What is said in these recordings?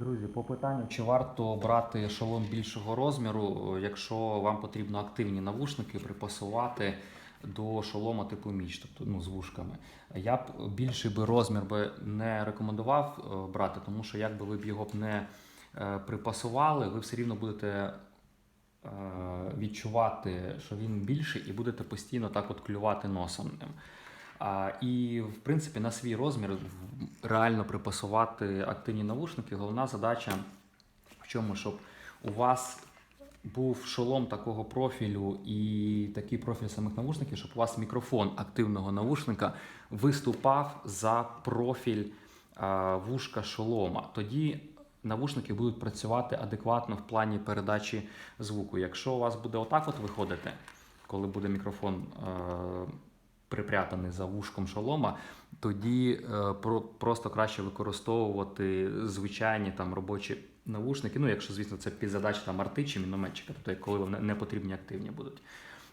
Друзі, по питанню, чи варто брати шолом більшого розміру, якщо вам потрібно активні навушники припасувати до шолома типу міч, тобто ну, з вушками. Я б більший би розмір би не рекомендував е, брати, тому що якби ви б його б не е, припасували, ви все рівно будете е, відчувати, що він більший, і будете постійно так от клювати носом ним. А, і, в принципі, на свій розмір реально припасувати активні навушники. Головна задача в чому, щоб у вас був шолом такого профілю і такий профіль самих навушників, щоб у вас мікрофон активного навушника виступав за профіль а, вушка шолома. Тоді навушники будуть працювати адекватно в плані передачі звуку. Якщо у вас буде отак от виходити, коли буде мікрофон е, припрятаний за вушком шолома, тоді е, про, просто краще використовувати звичайні там робочі навушники. Ну, якщо, звісно, це під задачі там арти чи мінометчика, тобто коли вони не потрібні активні будуть.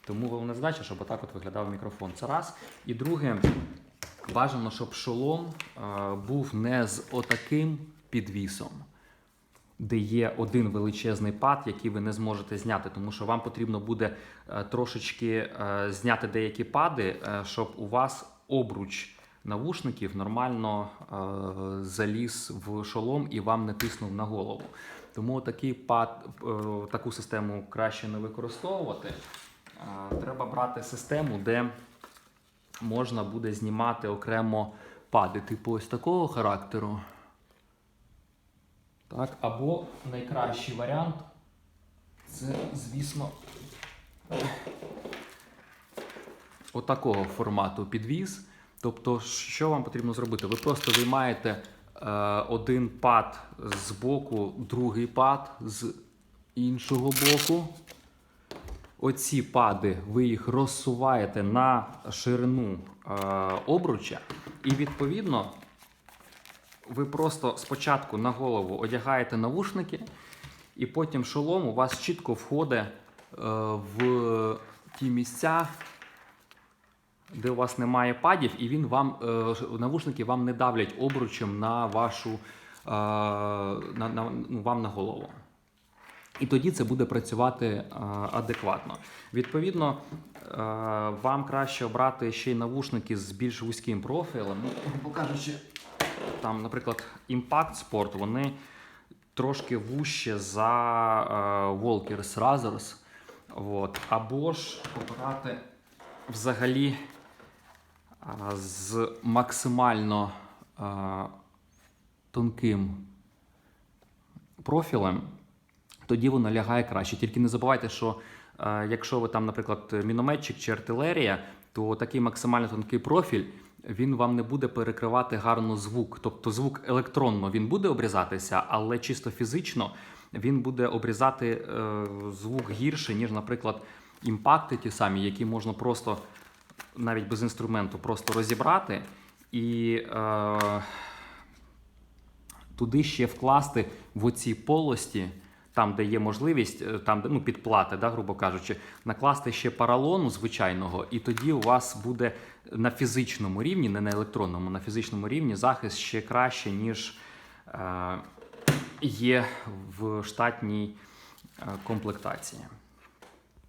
Тому головна задача, щоб отак от виглядав мікрофон. Це раз. І друге, бажано, щоб шолом е, був не з отаким підвісом де є один величезний пад, який ви не зможете зняти, тому що вам потрібно буде е, трошечки е, зняти деякі пади, е, щоб у вас обруч навушників нормально заліз в шолом і вам не тиснув на голову. Тому такий пад, таку систему краще не використовувати. Треба брати систему, де можна буде знімати окремо пади, типу ось такого характеру. Так, або найкращий варіант це, звісно, отакого формату підвіз. Тобто, що вам потрібно зробити? Ви просто виймаєте е, один пад з боку, другий пад з іншого боку. Оці пади ви їх розсуваєте на ширину е, обруча, і відповідно ви просто спочатку на голову одягаєте навушники, і потім шолом у вас чітко входить е, в ті місця, де у вас немає падів, і він вам, е, навушники вам не давлять обручем на вашу е, на, на, ну, вам на голову. І тоді це буде працювати адекватно. Відповідно, вам краще обрати ще й навушники з більш вузьким профілем. Грубо кажучи, там, наприклад, Impact Sport, вони трошки вужче за е, Walkers Razors. От. Або ж обрати взагалі е, з максимально е, тонким профілем, тоді воно лягає краще. Тільки не забувайте, що якщо ви там, наприклад, мінометчик чи артилерія, то такий максимально тонкий профіль він вам не буде перекривати гарно звук. Тобто звук електронно він буде обрізатися, але чисто фізично він буде обрізати е, звук гірше, ніж, наприклад, імпакти ті самі, які можна просто навіть без інструменту просто розібрати і. Е, туди ще вкласти в оці полості, там, де є можливість, е, там, де ну, підплати, да, грубо кажучи, накласти ще паралону звичайного, і тоді у вас буде на фізичному рівні, не на електронному, на фізичному рівні захист ще краще, ніж е, є в штатній е, комплектації.